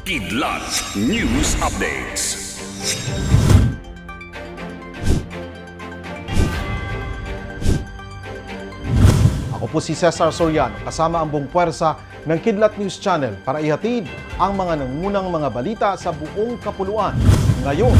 Kidlat News Updates. Ako po si Cesar Soriano kasama ang buong puwersa ng Kidlat News Channel para ihatid ang mga nangunang mga balita sa buong kapuluan. Ngayon,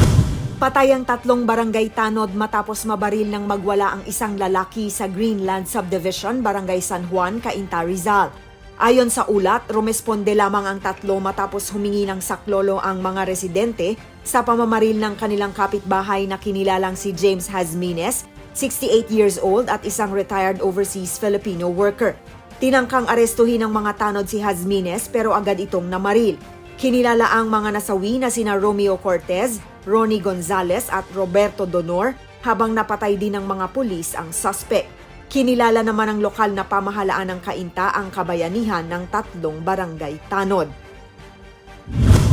Patay ang tatlong barangay tanod matapos mabaril ng magwala ang isang lalaki sa Greenland Subdivision, Barangay San Juan, Cainta, Rizal. Ayon sa ulat, rumesponde lamang ang tatlo matapos humingi ng saklolo ang mga residente sa pamamaril ng kanilang kapitbahay na kinilalang si James Hazmines, 68 years old at isang retired overseas Filipino worker. Tinangkang arestuhin ng mga tanod si Hazmines pero agad itong namaril. Kinilala ang mga nasawi na sina Romeo Cortez, Ronnie Gonzalez at Roberto Donor habang napatay din ng mga pulis ang suspect. Kinilala naman ng lokal na pamahalaan ng Kainta ang kabayanihan ng tatlong barangay tanod.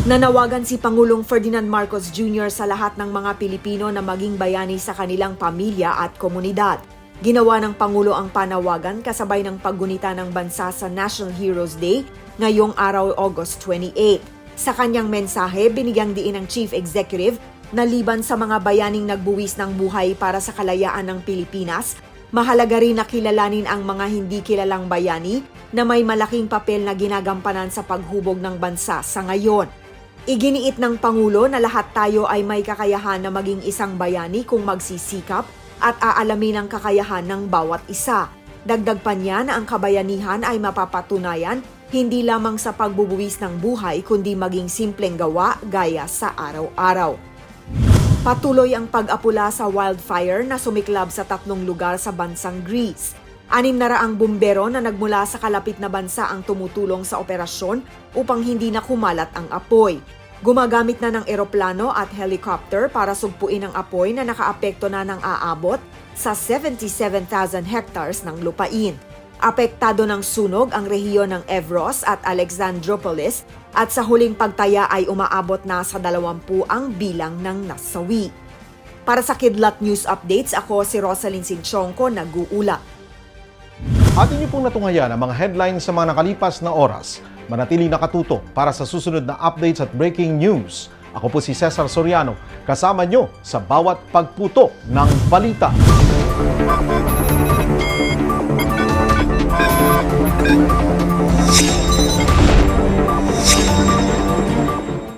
Nanawagan si Pangulong Ferdinand Marcos Jr. sa lahat ng mga Pilipino na maging bayani sa kanilang pamilya at komunidad. Ginawa ng Pangulo ang panawagan kasabay ng paggunita ng bansa sa National Heroes Day ngayong araw August 28. Sa kanyang mensahe, binigyang diin ng Chief Executive na liban sa mga bayaning nagbuwis ng buhay para sa kalayaan ng Pilipinas, mahalaga rin na kilalanin ang mga hindi kilalang bayani na may malaking papel na ginagampanan sa paghubog ng bansa sa ngayon. Iginiit ng Pangulo na lahat tayo ay may kakayahan na maging isang bayani kung magsisikap at aalamin ang kakayahan ng bawat isa. Dagdag pa niya na ang kabayanihan ay mapapatunayan hindi lamang sa pagbubuwis ng buhay kundi maging simpleng gawa gaya sa araw-araw. Patuloy ang pag-apula sa wildfire na sumiklab sa tatlong lugar sa bansang Greece. Anim na raang bumbero na nagmula sa kalapit na bansa ang tumutulong sa operasyon upang hindi na kumalat ang apoy. Gumagamit na ng eroplano at helicopter para sugpuin ang apoy na nakaapekto na ng aabot sa 77,000 hectares ng lupain. Apektado ng sunog ang rehiyon ng Evros at Alexandropolis at sa huling pagtaya ay umaabot na sa 20 ang bilang ng nasawi. Para sa Kidlat News Updates, ako si Rosalyn Sinchonko, nag-uula. atin niyo pong natungayan ang mga headlines sa mga nakalipas na oras. Manatili nakatuto para sa susunod na updates at breaking news. Ako po si Cesar Soriano, kasama nyo sa bawat pagputo ng balita. Thank you.